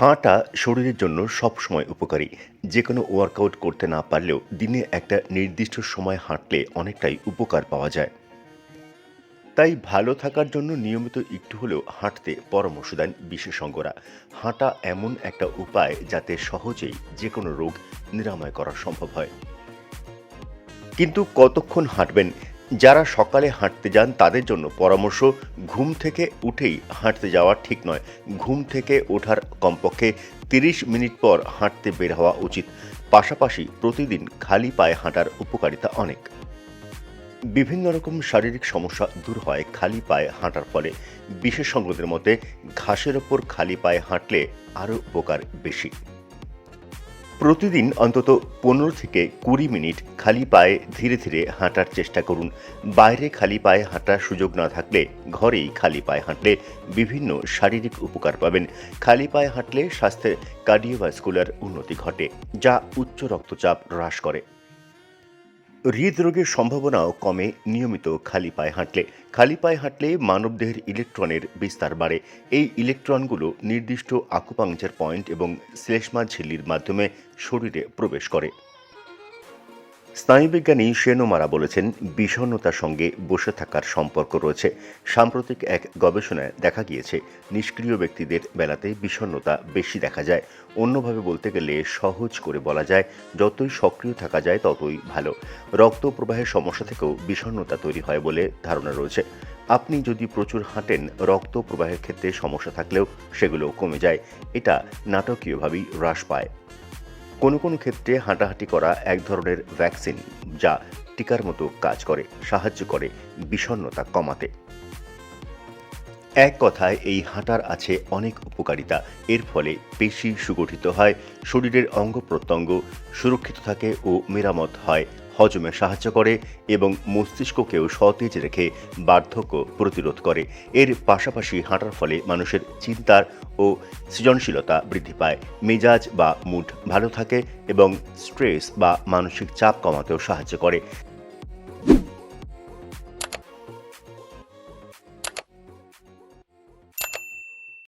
হাঁটা শরীরের জন্য সবসময় উপকারী। যে কোনো ওয়ার্কআউট করতে না পারলেও দিনে একটা নির্দিষ্ট সময় হাঁটলে অনেকটাই উপকার পাওয়া যায়। তাই ভালো থাকার জন্য নিয়মিত একটু হলেও হাঁটতে পরামর্শ দেন বিশেষজ্ঞরা। হাঁটা এমন একটা উপায় যাতে সহজেই যে কোনো রোগ নিরাময় করা সম্ভব হয়। কিন্তু কতক্ষণ হাঁটবেন যারা সকালে হাঁটতে যান তাদের জন্য পরামর্শ, ঘুম থেকে উঠেই হাঁটতে যাওয়া ঠিক নয়। ঘুম থেকে ওঠার কমপক্ষে তিরিশ মিনিট পর হাঁটতে বের হওয়া উচিত। পাশাপাশি প্রতিদিন খালি পায়ে হাঁটার উপকারিতা অনেক। বিভিন্ন রকম শারীরিক সমস্যা দূর হয় খালি পায়ে হাঁটার ফলে। বিশেষজ্ঞদের মতে, ঘাসের ওপর খালি পায়ে হাঁটলে আরও উপকার বেশি। প্রতিদিন অন্তত পনেরো থেকে কুড়ি মিনিট খালি পায়ে ধীরে ধীরে হাঁটার চেষ্টা করুন। বাইরে খালি পায়ে হাঁটার সুযোগ না থাকলে ঘরেই খালি পায়ে হাঁটলে বিভিন্ন শারীরিক উপকার পাবেন। খালি পায়ে হাঁটলে স্বাস্থ্যের কার্ডিওভাস্কুলার উন্নতি ঘটে, যা উচ্চ রক্তচাপ হ্রাস করে। হৃদরোগের সম্ভাবনাও কমে, নিয়মিত খালি পায়ে হাঁটলে। খালি পায়ে হাঁটলে মানবদেহের ইলেকট্রনের বিস্তার বাড়ে। এই ইলেকট্রনগুলো নির্দিষ্ট আকুপাংচার পয়েন্ট এবং শ্লেষ্মা ঝিল্লির মাধ্যমে শরীরে প্রবেশ করে। স্নায়ুবিজ্ঞানী শেনোমারা বলেছেন, বিষণ্ণতার সঙ্গে বসে থাকার সম্পর্ক রয়েছে। সাম্প্রতিক এক গবেষণায় দেখা গিয়েছে, নিষ্ক্রিয় ব্যক্তিদের বেলাতে বিষণ্ণতা বেশি দেখা যায়। অন্যভাবে বলতে গেলে সহজ করে বলা যায়, যতই সক্রিয় থাকা যায় ততই ভালো। রক্ত প্রবাহের সমস্যা থেকেও বিষণ্ণতা তৈরি হয় বলে ধারণা রয়েছে। আপনি যদি প্রচুর হাঁটেন, রক্ত প্রবাহের ক্ষেত্রে সমস্যা থাকলেও সেগুলো কমে যায়। এটা নাটকীয়ভাবেই হ্রাস পায়। কোনো কোনো ক্ষেত্রে হাঁটাহাঁটি করা এক ধরনের ভ্যাকসিন যা টিকার মতো কাজ করে, সাহায্য করে বিষণ্নতা কমাতে। এক কথায়, এই হাঁটার আছে অনেক উপকারিতা। এর ফলে পেশি সুগঠিত হয়, শরীরের অঙ্গ প্রত্যঙ্গ সুরক্ষিত থাকে ও মেরামত হয়। হজমে সাহায্য করে এবং মস্তিষ্ককেও সতেজ রেখে বার্ধক্য প্রতিরোধ করে। এর পাশাপাশি হাঁটার ফলে মানুষের চিন্তার ও সৃজনশীলতা বৃদ্ধি পায়। মেজাজ বা মুড ভালো থাকে এবং স্ট্রেস বা মানসিক চাপ কমাতেও সাহায্য করে।